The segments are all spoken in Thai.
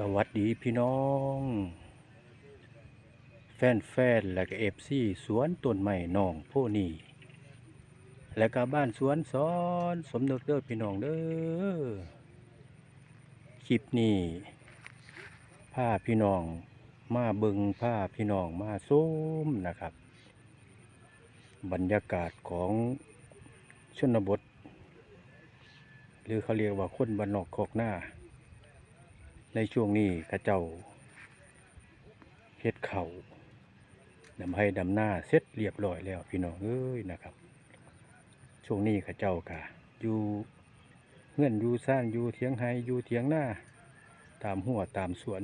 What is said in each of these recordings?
สวัสดีพี่น้อง แฟนแฟนๆและก็เอฟซีสวนต้นไม้น้องโพนี่และก็บ้านสวนสอนสมนึกเด้อพี่น้องเด้อคลิปนี้ผ้าพี่น้องมาเบิงผ้าพี่น้องมาส้มนะครับ บรรยากาศของชนบท หรือเขาเรียกว่าคนบ้านนอกคอกหน้า ในช่วงนี้ข้าเจ้าเฮ็ดเขาวดำให้ดำหน้าเสร็จเรียบร้อยแล้วพี่น้องเอ้ยนะครับ ช่วงนี้ข้าเจ้ากะอยู่เงื่อนอยู่ซ่านอยู่เถียงไฮอยู่เถียงหน้า ตามหัวตามสวน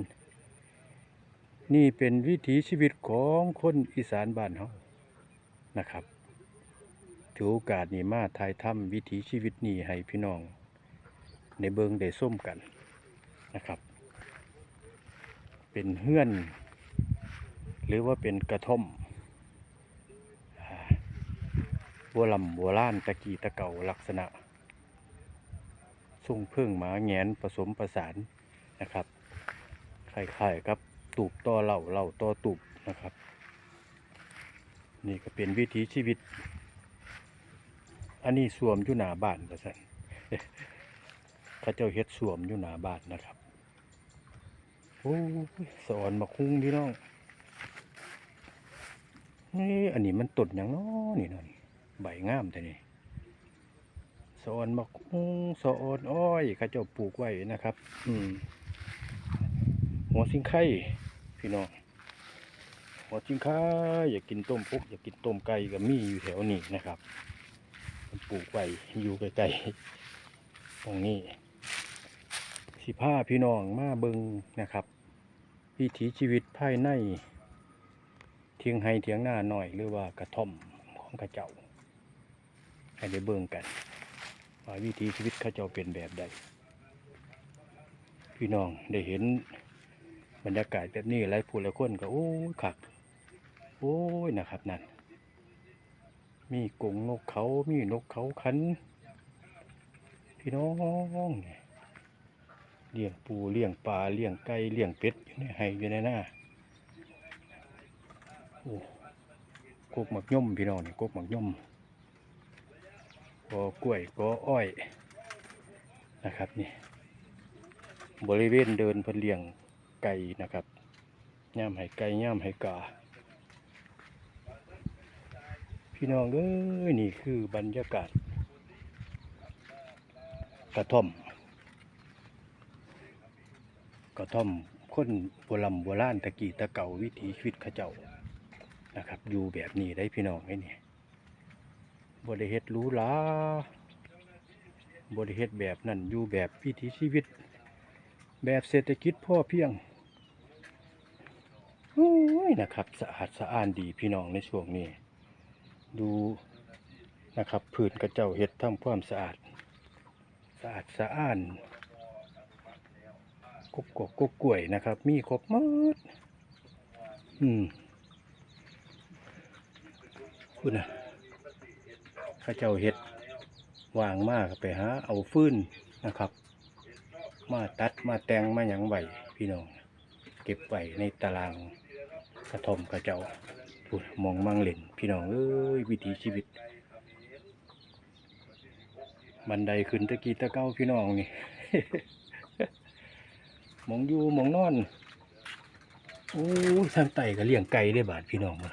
นี่เป็นวิถีชีวิตของคนอีสานบ้านเฮานะครับถือโอกาสนี้มาถ่ายทำวิถีชีวิตนี้ให้พี่น้องในเบิงได้ส้มกันนะครับ เป็นเฮือน หรือว่าเป็นกระท่อมอ่าโบราณโบราณตะกีตะเก่าลักษณะทรงเพิ่งหมาแงนผสมประสานนะครับคล้ายๆครับตูบต่อเหล่าเหล่าต่อตูบนะครับ นี่ก็เป็นวิถีชีวิต อันนี้สวมอยู่หนาบ้านประสันข้าเจ้าเฮ็ดสวมอยู่หนาบ้านนะครับ โอ้สอนมาคุ้งพี่น้องนี่อันนี้มันต้นอย่างน้อนี่นะนี่ใบงามแต่นี่สอนมาคุ้งสอนอ้อยข้าเจ้าปลูกไว้นะครับ อืมหัวสิงไข่พี่น้องหัวสิงไข่อยากกินต้มพกอยากกินต้มไก่ก็มีอยู่แถวนี้นะครับมันปลูกไว้อยู่ใกล้ๆตรงนี้ สิผ้าพี่น้องมาเบิงนะครับวิถีชีวิตภายในเทียงไฮเทียงหน้าหน่อยหรือว่ากระท่อมของกระเจ้า ให้ได้เบิงกันว่าวิถีชีวิตข้าเจ้าเป็นแบบใดพี่น้องได้เห็นบรรยากาศแบบนี้หลายผู้หลายคนก็โอ้ยคักโอ้ยนะครับนั่นมีกงนกเขา มีนกเขาขัน พี่น้องเนี่ย เลี้ยงปูเลี้ยงปลาเลี้ยงไก่เลี้ยงเป็ดอยู่ในไห้อยู่ในหน้าโอ้กกหมักย่อมพี่น้องนี่กกหมักย่อมกอกล้วยกออ้อยนะครับนี่บริเวณเดินเพิ่นเลี้ยงไก่นะครับย่ามให้ไก่ย่ามให้กา พี่น้องเอ้ยนี่คือบรรยากาศ กระท่อม กระท่อมคนโบราณโบราณตะกี้ตะเก่าวิถีชีวิตเขาเจ้านะครับ อยู่แบบนี้ได้พี่น้องไอ้นี่บริเฮ็ดรูหราบริเฮ็ดแบบนั้นอยู่แบบวิถีชีวิต แบบเศรษฐกิจพ่อเพียงโอ้ยนะครับสะอาดสะอ้านดีพี่น้องในช่วงนี้ ดูนะครับพื้นกระเจ้าเฮ็ดทำความสะอาด สะอาดสะอ้าน กบกบกบกล้วยนะครับ มีครบมดอืมคุณนะข้าเจ้าเห็ดวางมากไปหาเอาฟื้นนะครับ มาตัดมาแต่งมาหยังไหวพี่น้อง เก็บไว้ในตารางกระท่อมข้าเจ้าพูดมองมังเหล่นพี่น้องเอ้ยวิถีชีวิต บันไดขึ้นตะกี้ตะเก้าพี่น้องนี่ มองอยู่หมองนอนโอ้ยทางไต่ก็เลี้ยงไก่ได้บาดพี่น้องมา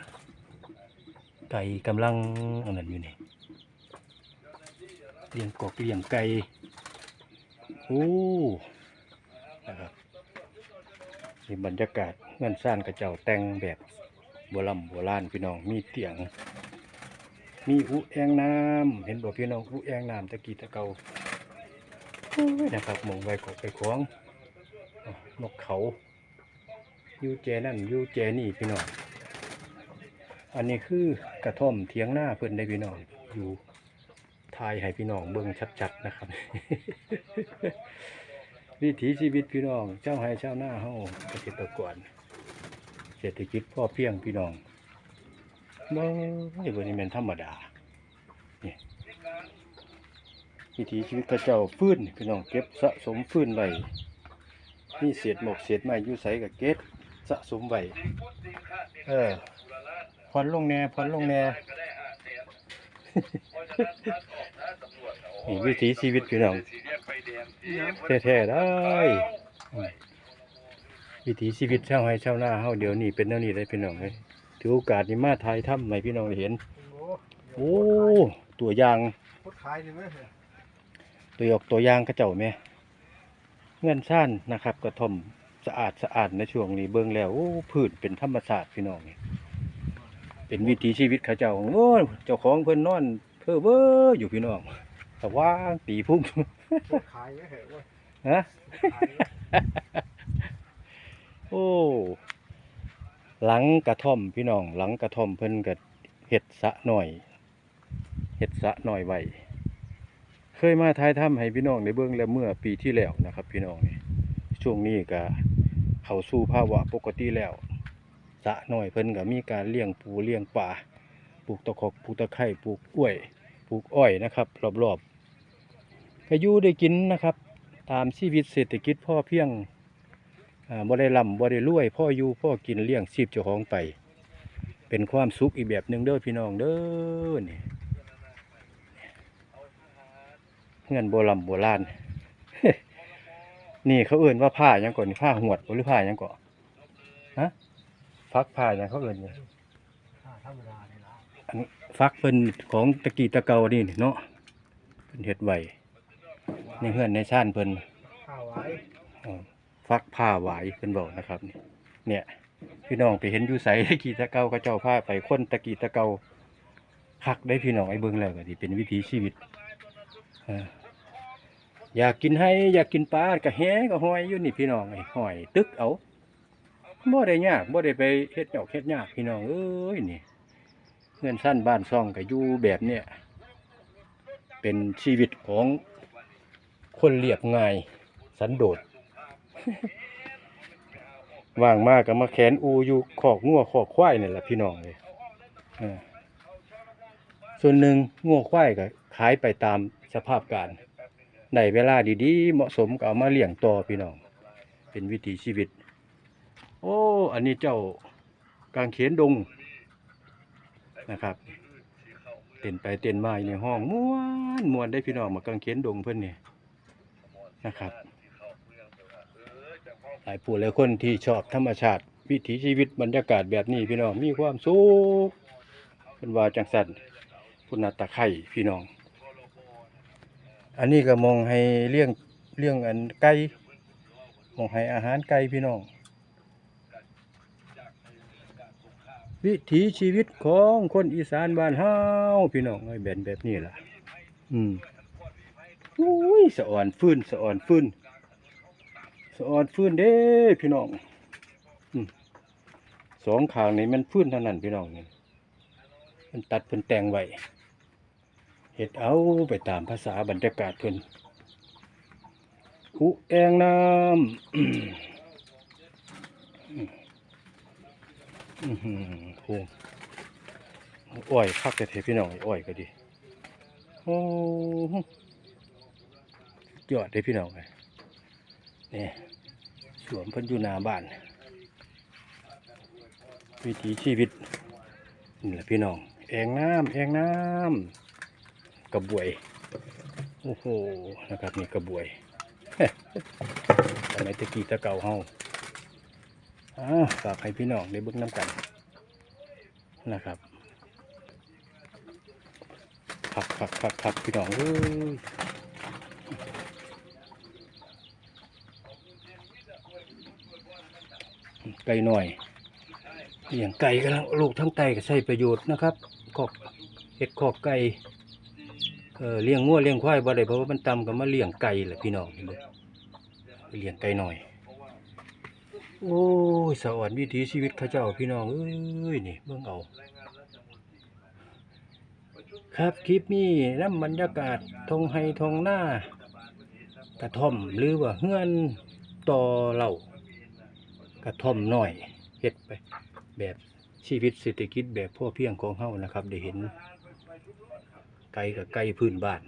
ไก่กำลังอันนั้นอยู่นี่เลี้ยงกอกเลี้ยงไก่โอ้นะครับนี่บรรยากาศเงินซ่านกระเจ้าแต่งแบบโบราณโบราณพี่น้องมีเตียง มีอุแองน้ำเห็นบอกพี่น้องอุแองน้ำตะกี้ตะเกาโอ้ยนะครับหมองไว้กอกไปขวาง นกเขายู่แจนั่นยู่แจนี่พี่น้อง อันนี้คือกระท่อมเทียงหน้าเพื่อนได้พี่น้อง อยู่ทายให้พี่น้องเบิ่งชัดๆนะครับ วิถีชีวิตพี่น้อง เจ้าให้เจ้าหน้าเฮาเกษตรกรเศรษฐกิจพ่อเพียงพี่น้องบ่ไอ้บ่นี่แม่นธรรมดานี่วิถีชีวิตเขาเจ้าฟื้นพี่น้องเก็บสะสมฟื้นไว้ มีเศษหมกเศษไม้อยู่ไสก็เก็บสะสมไว้เออผ่อนลงแหน่ผ่อนลงแหน่นี่วิถีชีวิตพี่น้องแท้ๆได้อืมวิถีชีวิตชาวไร่ชาวนาเฮาเดี๋ยวนี้เป็นแนวนี้ได้พี่น้องเอ้ยถือโอกาสนี้มาถ่ายทำให้พี่น้องได้เห็นโอ้โอ้ ตัวอย่างพุทขายนี่ไหมตัวอยกตัวอย่างกระเจ้าแม่ เงื่อนซ่านนะครับ กระท่อมสะอาดสะอาดในช่วงนี้เบิ่งแล้วโอ้พืชเป็นธรรมชาสติพี่น้องนี่เป็นวิถีชีวิตเขาเจ้าโอ้เจ้าของเพิ่นนอน เพ้อเบ้ออยู่พี่น้องแต่ว่างตีพุ่มขายไหมเหรอเว้ยฮะโอ้หลังกระท่อมพี่น้อง หลังกระท่อมเพิ่นก็เฮ็ดสะหน่อยเฮ็ดสะหน่อยไว้ เคยมาถ่ายทำให้พี่น้องได้เบิ่งแล้วเมื่อปีที่แล้วนะครับ พี่น้องนี่ช่วงนี้ก็เขาสู่ภาวะปกติแล้วสะหน่อยเพิ่นก็มีการเลี้ยงปูเลี้ยงปลาปลูกตะขอกปลูกตะไคร้ปลูกกล้วยปลูกอ้อยนะครับ รอบๆก็อยู่ได้กินนะครับ ตามชีวิตเศรษฐกิจพ่อเพียงอ่าบ่ได้ร่ำบ่ได้รวยพ่ออยู่พ่อกินเลี้ยงชีพเจ้าของไป เป็นความสุขอีกแบบหนึ่งเด้อพี่น้องเด้อนี่ เงินโบราณโบราณนี่เขาเอื่นว่าผ้าหยังก่อนนี่ผ้าหวดบ่หรือผ้าหยังก่อนฮะฟักผ้าหยังเขาเอื่นเนี่ยอ่าธรรมดานี่ละอันฟักเพิ่นของตะกี้ตะเกานี่เนาะเพิ่นเฮ็ดไว้ในเฮือนในชานเพิ่นข้าวไว้เอ่อฟักผ้าไหวายเป็นบอกนะครับ เนี่ยพี่น้องไปเห็นอยู่ใสตะกี้ตะเกาก็เจ้าผ้าไปคนตะกี้ตะเกาคักได้พี่น้องไอ้เบิ่งแล้วก็ดีเป็นวิถีชีวิตเออ อยากกินให้อยากกินปลาก็แหก็ห้อยอยู่นี่พี่น้องไอ้หอย ตึกเอาบ่ได้ยากบ่ได้ไปเฮ็ดหยอกเฮ็ดยากพี่น้องเอ้ยนี่เงินสั้นบ้านซ่องก็อยู่แบบเนี้ยเป็นชีวิตของคนเรียบง่าย สันโดษว่างมากก็มาแขนอูอยู่ขอกงัวขอกควายนี่แหละพี่น้องเลยส่วนหนึ่งงัวควายก็ขายไปตามสภาพการ ในเวลาดีๆ เหมาะสมก็เอามาเลี้ยงต่อพี่น้อง เป็นวิถีชีวิต โอ้ อันนี้เจ้ากางเขนดงนะครับ เต้นไปเต้นมาอยู่ในห้องม้วนม้วนได้พี่น้องมากางเขนดงเพื่อนนี่นะครับหลายผู้หลายคนที่ชอบธรรมชาติ วิถีชีวิตบรรยากาศแบบนี้พี่น้องมีความสุขเป็นว่าจังสันพุนาตะไคร่พี่น้อง อันนี้ก็มองให้เลี้ยงเลี้ยงอันไก่มองให้อาหารไก่พี่น้อง วิถีชีวิตของคนอีสานบ้านเฮาพี่น้องไอ้แบบแบบนี้ล่ะ อืมอุ้ยสะอ่อนฟื้นสะอ่อนฟื้นสะอ่อนฟื้นเด้พี่น้องอืมสองขางนี่มันฟื้นเท่านั้นพี่น้องนี่มันตัดเพิ่นแต่งไว้ เฮ็ดเอาไปตามภาษาบรรยากาศเพิ่นอุแองน้ำอืมอื้อหือโหอ้อยคักแต่เทพี่น้องอ้อยก็ดี โอ้ยอดเลยพี่น้องเลยนี่สวนเพิ่นอยู่หน้าบ้าน วิถีชีวิตนี่แหละพี่น้อง แองน้ำแองน้ำ กระบวย โอ้โห นะครับนี่กระบวยสมัยตะกี้ตะเก่าเฮาอ้าวฝากให้พี่น้องได้เบิ่งน้ำกัน นะครับคักคักคักคักพี่น้องเอ้ยไก่หน่อยเลี้ยงไก่กันแล้วลูกทั้งไก่ก็ใช้ประโยชน์นะครับขอกเห็ดขอกไก่ เออเลี้ยงงัวเลี้ยงควายบ่ได้เพราะว่ามันต่ำก็มาเลี้ยงไก่แหละพี่น้องเห็นบ่เลี้ยงไก่หน่อย โอ้ยสวรรค์วิถีชีวิตข้าเจ้าพี่น้องเอ้ยนี่เบิ่งเอา ครับคลิปนี้น้ำบรรยากาศทงไฮทงหน้ากระท่อมหรือว่าเฮือนต่อเหล่ากระท่อมหน้อยเฮ็ดไป แบบชีวิตเศรษฐกิจแบบพ่อเพียงของเฮานะครับ ได้เห็น ไก่กับไก่พื้นบ้าน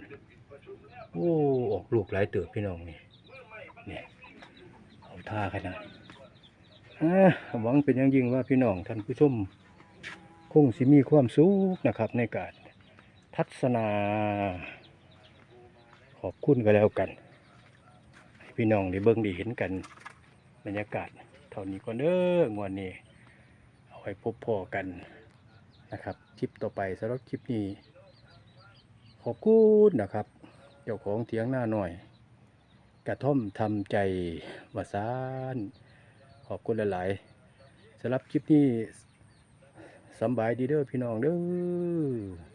โอ้ออกลูกหลายเติบพี่น้องนี่เนี่ยเอาท่าขนาดหวังเป็นอย่างยิ่งว่าพี่น้องท่านผู้ชมคงสิมีความสุขนะครับ ในการทัศนา ขอบคุณก็แล้วกัน พี่น้องได้เบิ่งได้เห็นกันบรรยากาศเท่านี้ก่อนเด้องวดนี้ เอาไว้พบพอกันนะครับ คลิปต่อไปสำหรับคลิปนี้ ขอบคุณนะครับ เจ้าของเถียงหน้าหน่อย กระท่อมทำใจวาสานขอบคุณหลาย ๆสำหรับคลิปนี้สบายดีเด้อพี่น้องเด้อ